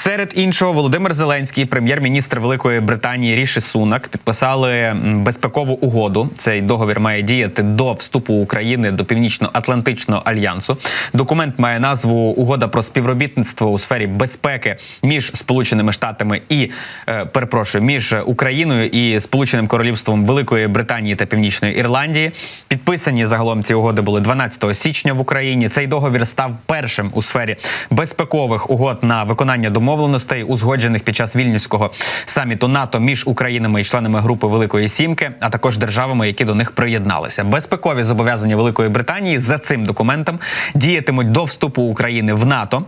Серед іншого, Володимир Зеленський, прем'єр-міністр Великої Британії Ріші Сунак, підписали безпекову угоду. Цей договір має діяти до вступу України до Північно-Атлантичного альянсу. Документ має назву Угода про співробітництво у сфері безпеки між Сполученими Штатами і е, перепрошую між Україною і Сполученим Королівством Великої Британії та Північної Ірландії. Підписані загалом ці угоди були 12 січня в Україні. Цей договір став першим у сфері безпекових угод на виконання домовленостей, узгоджених під час вільнюського саміту НАТО між Українами і членами групи Великої Сімки, а також державами, які до них приєдналися. Безпекові зобов'язання Великої Британії за цим документом діятимуть до вступу України в НАТО.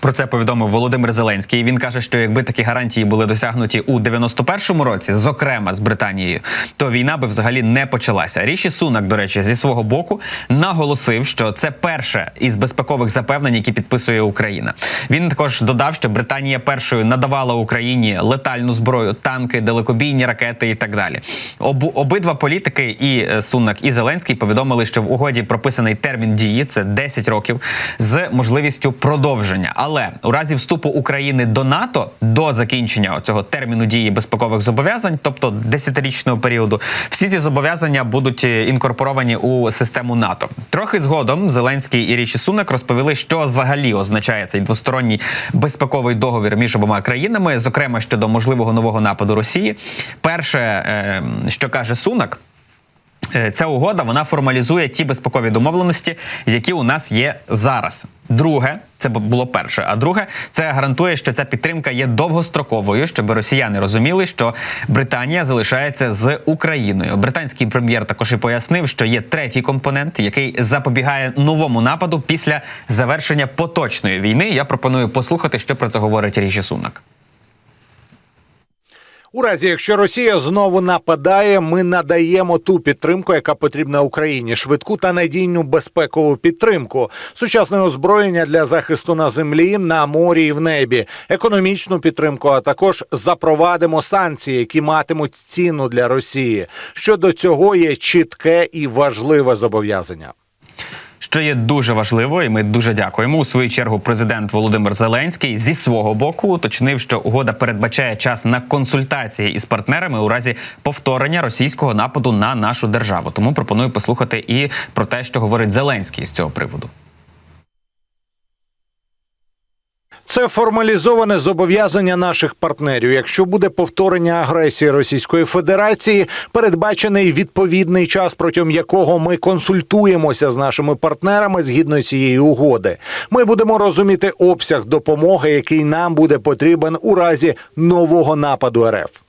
Про це повідомив Володимир Зеленський. Він каже, що якби такі гарантії були досягнуті у 91-му році, зокрема з Британією, то війна би взагалі не почалася. Ріші Сунак, до речі, зі свого боку наголосив, що це перше із безпекових запевнень, які підписує Україна. Він також додав, що Британія першою надавала Україні летальну зброю, танки, далекобійні ракети і так далі. Обу обидва політики, і е, Сунак, і Зеленський повідомили, що в угоді прописаний термін дії це 10 років з можливістю продовження. Але у разі вступу України до НАТО до закінчення цього терміну дії безпекових зобов'язань, тобто 10-річного періоду, всі ці зобов'язання будуть е, інкорпоровані у систему НАТО. Трохи згодом Зеленський і Ріші Сунак розповіли, що взагалі означає цей двосторонній безпековий договір між обома країнами, зокрема щодо можливого нового нападу Росії. Перше, е, що каже Сунак. Е, Ця угода вона формалізує ті безпекові домовленості, які у нас є зараз. Друге, це було перше. А друге, це гарантує, що ця підтримка є довгостроковою, щоб росіяни розуміли, що Британія залишається з Україною. Британський прем'єр також і пояснив, що є третій компонент, який запобігає новому нападу після завершення поточної війни. Я пропоную послухати, що про це говорить Ріші Сунак. У разі, якщо Росія знову нападає, ми надаємо ту підтримку, яка потрібна Україні, швидку та надійну безпекову підтримку, сучасне озброєння для захисту на землі, на морі і в небі, економічну підтримку, а також запровадимо санкції, які матимуть ціну для Росії. Щодо цього є чітке і важливе зобов'язання. Що є дуже важливо, і ми дуже дякуємо. У свою чергу президент Володимир Зеленський зі свого боку уточнив, що угода передбачає час на консультації із партнерами у разі повторення російського нападу на нашу державу. Тому пропоную послухати і про те, що говорить Зеленський з цього приводу. Це формалізоване зобов'язання наших партнерів. Якщо буде повторення агресії Російської Федерації, передбачений відповідний час, протягом якого ми консультуємося з нашими партнерами згідно цієї угоди. Ми будемо розуміти обсяг допомоги, який нам буде потрібен у разі нового нападу РФ.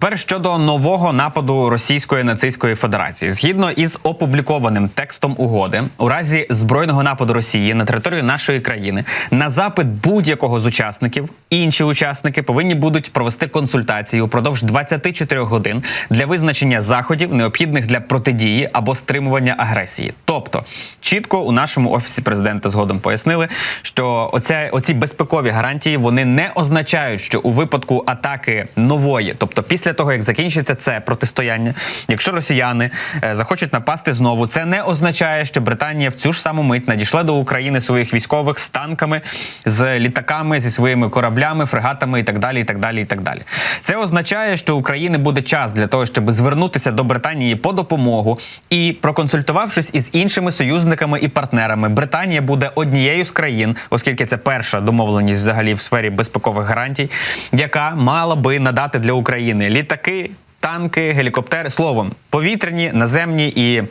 Тепер щодо нового нападу Російської нацистської Федерації, згідно із опублікованим текстом угоди, у разі збройного нападу Росії на територію нашої країни на запит будь-якого з учасників інші учасники повинні будуть провести консультації упродовж 24 годин для визначення заходів, необхідних для протидії або стримування агресії. Тобто, чітко у нашому офісі президента згодом пояснили, що оця оці безпекові гарантії вони не означають, що у випадку атаки нової, тобто після того як закінчиться це протистояння, якщо росіяни е, захочуть напасти знову, це не означає, що Британія в цю ж саму мить надійшла до України своїх військових з танками, з літаками, зі своїми кораблями, фрегатами і так далі. І так далі, і так далі. Це означає, що України буде час для того, щоб звернутися до Британії по допомогу і проконсультувавшись із іншими союзниками і партнерами, Британія буде однією з країн, оскільки це перша домовленість взагалі в сфері безпекових гарантій, яка мала би надати для України літаки, танки, гелікоптери, словом, повітряні, наземні і.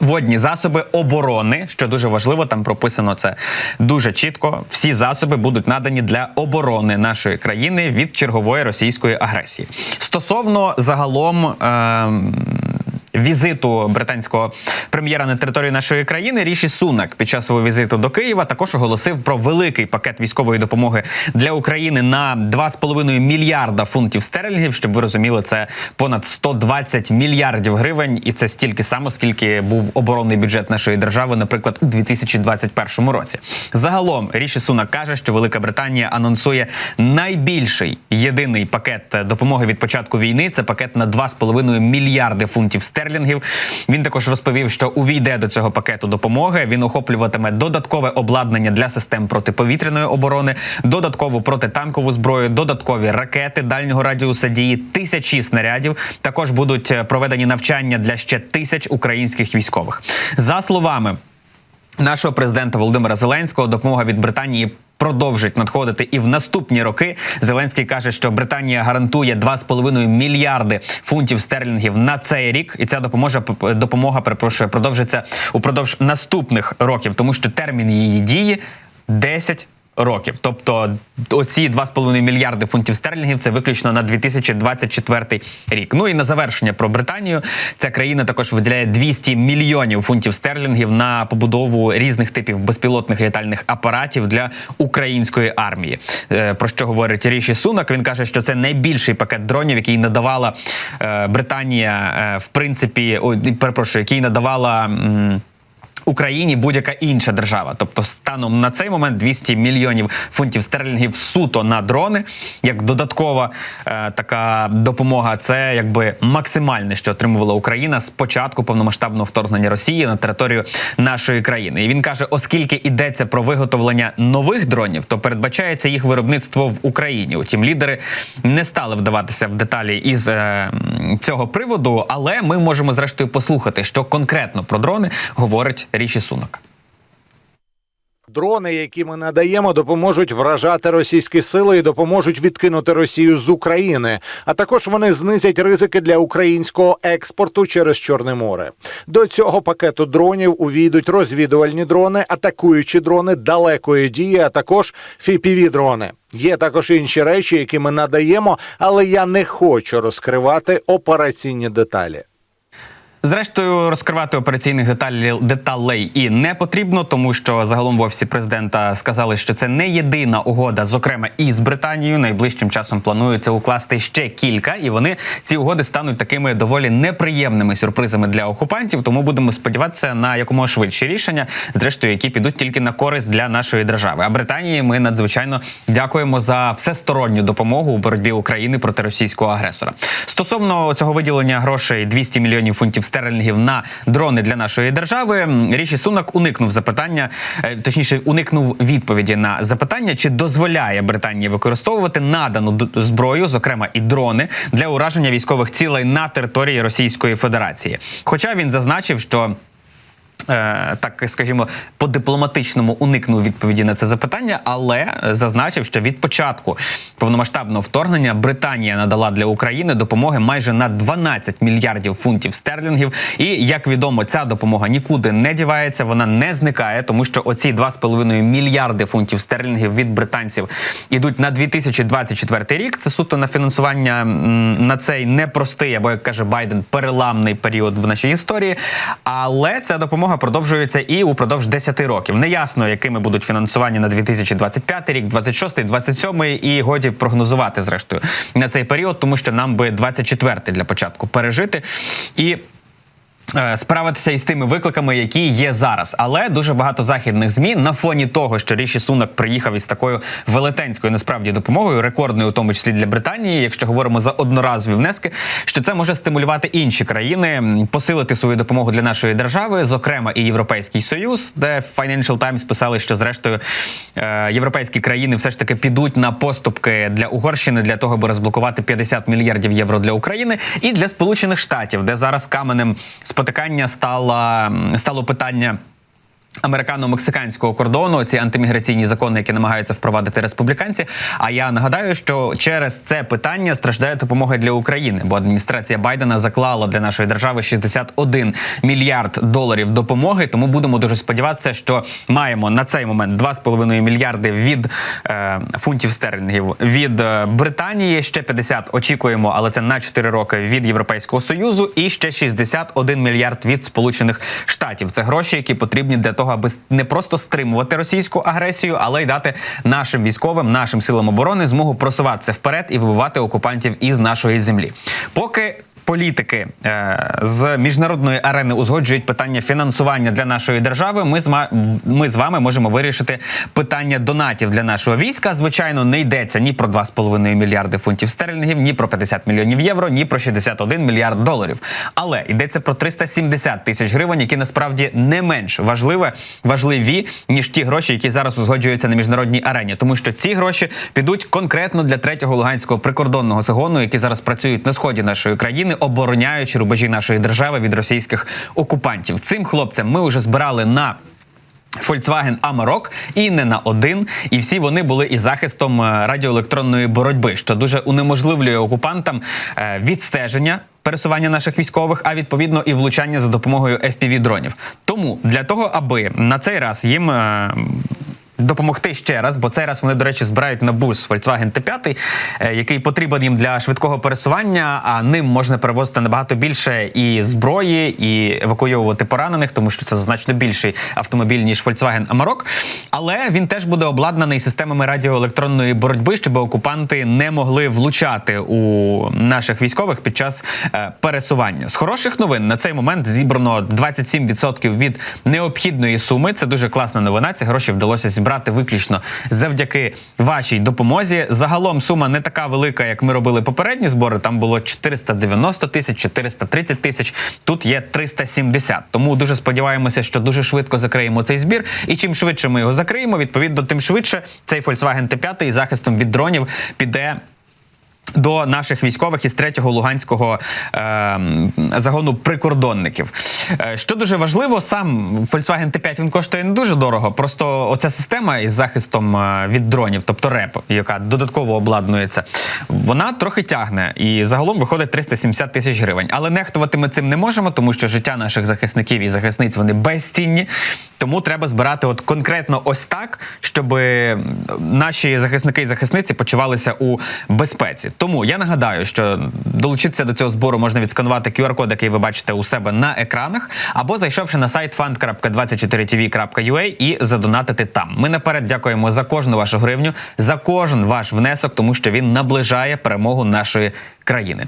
Водні засоби оборони, що дуже важливо, там прописано це дуже чітко. Всі засоби будуть надані для оборони нашої країни від чергової російської агресії. Стосовно загалом. Е- Візиту британського прем'єра на території нашої країни Ріші Сунак під час свого візиту до Києва також оголосив про великий пакет військової допомоги для України на 2,5 мільярда фунтів стерлінгів. Щоб ви розуміли, це понад 120 мільярдів гривень, і це стільки само, скільки був оборонний бюджет нашої держави, наприклад, у 2021 році. Загалом Ріші Сунак каже, що Велика Британія анонсує найбільший єдиний пакет допомоги від початку війни. Це пакет на 2,5 мільярди фунтів стерлінгів стерлінгів. Він також розповів, що увійде до цього пакету допомоги. Він охоплюватиме додаткове обладнання для систем протиповітряної оборони, додаткову протитанкову зброю, додаткові ракети дальнього радіуса дії, тисячі снарядів. Також будуть е, проведені навчання для ще тисяч українських військових. За словами нашого президента Володимира Зеленського, допомога від Британії. Продовжить надходити і в наступні роки. Зеленський каже, що Британія гарантує 2,5 мільярди фунтів стерлінгів на цей рік, і ця допомога допомога перепрошую продовжиться упродовж наступних років, тому що термін її дії 10 років. Тобто оці 2,5 мільярди фунтів стерлінгів це виключно на 2024 рік. Ну і на завершення про Британію. Ця країна також виділяє 200 мільйонів фунтів стерлінгів на побудову різних типів безпілотних літальних апаратів для української армії. Е, Про що говорить Ріші Сунак? Він каже, що це найбільший пакет дронів, який надавала е, Британія, е, в принципі, ой, перепрошую, який надавала. Україні будь-яка інша держава, тобто станом на цей момент 200 мільйонів фунтів стерлінгів суто на дрони, як додаткова е, така допомога. Це якби максимальне, що отримувала Україна з початку повномасштабного вторгнення Росії на територію нашої країни. І він каже: оскільки йдеться про виготовлення нових дронів, то передбачається їх виробництво в Україні. Утім, лідери не стали вдаватися в деталі із е, цього приводу, але ми можемо зрештою послухати, що конкретно про дрони говорить Ріші Сунак. Дрони, які ми надаємо, допоможуть вражати російські сили і допоможуть відкинути Росію з України. А також вони знизять ризики для українського експорту через Чорне море. До цього пакету дронів увійдуть розвідувальні дрони, атакуючі дрони далекої дії, а також fpv дрони. Є також інші речі, які ми надаємо, але я не хочу розкривати операційні деталі. Зрештою, розкривати операційних деталей, деталей і не потрібно, тому що загалом в офісі президента сказали, що це не єдина угода, зокрема і з Британією. Найближчим часом планується укласти ще кілька, і вони ці угоди стануть такими доволі неприємними сюрпризами для окупантів. Тому будемо сподіватися на якомога швидші рішення, зрештою, які підуть тільки на користь для нашої держави. А Британії ми надзвичайно дякуємо за всесторонню допомогу у боротьбі України проти російського агресора. Стосовно цього виділення грошей 200 мільйонів фунтів стерлінгів на дрони для нашої держави. Ріші Сунак уникнув запитання, е, точніше, уникнув відповіді на запитання, чи дозволяє Британії використовувати надану зброю, зокрема і дрони, для ураження військових цілей на території Російської Федерації. Хоча він зазначив, що. Е, так скажімо, по дипломатичному уникнув відповіді на це запитання, але е, зазначив, що від початку повномасштабного вторгнення Британія надала для України допомоги майже на 12 мільярдів фунтів стерлінгів. І як відомо, ця допомога нікуди не дівається, вона не зникає, тому що оці 2,5 мільярди фунтів стерлінгів від британців ідуть на 2024 рік. Це суто на фінансування на цей непростий, або як каже Байден, переламний період в нашій історії. Але ця допомога продовжується і упродовж 10 років. Неясно, якими будуть фінансування на 2025 рік, 26, 27 і годі прогнозувати зрештою на цей період, тому що нам би 24 для початку пережити і. Е, Справитися із тими викликами, які є зараз, але дуже багато західних змі на фоні того, що Ріші Сунак приїхав із такою велетенською насправді допомогою, рекордною, у тому числі для Британії, якщо говоримо за одноразові внески, що це може стимулювати інші країни посилити свою допомогу для нашої держави, зокрема і Європейський Союз, де Financial Times писали, що зрештою е, європейські країни все ж таки підуть на поступки для Угорщини для того, аби розблокувати 50 мільярдів євро для України і для Сполучених Штатів, де зараз каменем спотикання стало, стало питання. Американо-мексиканського кордону ці антиміграційні закони, які намагаються впровадити республіканці. А я нагадаю, що через це питання страждає допомога для України, бо адміністрація Байдена заклала для нашої держави 61 мільярд доларів допомоги. Тому будемо дуже сподіватися, що маємо на цей момент 2,5 мільярди від е, фунтів стерлінгів від е, Британії. Ще 50 очікуємо, але це на 4 роки від Європейського союзу, і ще 61 мільярд від Сполучених Штатів. Це гроші, які потрібні для того, аби не просто стримувати російську агресію, але й дати нашим військовим, нашим силам оборони змогу просуватися вперед і вибивати окупантів із нашої землі. Поки політики е, з міжнародної арени узгоджують питання фінансування для нашої держави, ми з ми з вами можемо вирішити питання донатів для нашого війська. Звичайно, не йдеться ні про 2,5 мільярди фунтів стерлінгів, ні про 50 мільйонів євро, ні про 61 мільярд доларів. Але йдеться про 370 тисяч гривень, які насправді не менш важливе, важливі ніж ті гроші, які зараз узгоджуються на міжнародній арені, тому що ці гроші підуть конкретно для третього луганського прикордонного загону, які зараз працюють на сході нашої країни, обороняючи рубежі нашої держави від російських окупантів. Цим хлопцям ми вже збирали на. Volkswagen Amarok і не на один, і всі вони були із захистом е, радіоелектронної боротьби, що дуже унеможливлює окупантам е, відстеження. Пересування наших військових, а відповідно і влучання за допомогою fpv дронів. Тому для того, аби на цей раз їм е, допомогти ще раз, бо цей раз вони, до речі, збирають на бус Volkswagen T5, е, який потрібен їм для швидкого пересування. А ним можна перевозити набагато більше і зброї, і евакуйовувати поранених, тому що це значно більший автомобіль ніж Volkswagen Amarok. Але він теж буде обладнаний системами радіоелектронної боротьби, щоб окупанти не могли влучати у наших військових під час е, пересування. З хороших новин на цей момент зібрано 27% від необхідної суми. Це дуже класна новина. Ці гроші вдалося зібрати виключно завдяки вашій допомозі. Загалом сума не така велика, як ми робили попередні збори. Там було 490 тисяч, 430 тисяч. Тут є 370. Тому дуже сподіваємося, що дуже швидко закриємо цей збір. І чим швидше ми його закриємо, відповідно, тим швидше цей Volkswagen T5 із захистом від дронів піде. До наших військових із 3-го луганського е, загону прикордонників. Е, що дуже важливо, сам Volkswagen T5 він коштує не дуже дорого. Просто оця система із захистом е, від дронів, тобто РЕП, яка додатково обладнується, вона трохи тягне. І загалом виходить 370 тисяч гривень. Але нехтувати ми цим не можемо, тому що життя наших захисників і захисниць вони безцінні. Тому треба збирати от конкретно ось так, щоб наші захисники і захисниці почувалися у безпеці. Тому я нагадаю, що долучитися до цього збору можна відсканувати QR-код, який ви бачите у себе на екранах, або зайшовши на сайт fund.24tv.ua і задонатити там. Ми наперед дякуємо за кожну вашу гривню, за кожен ваш внесок, тому що він наближає перемогу нашої країни.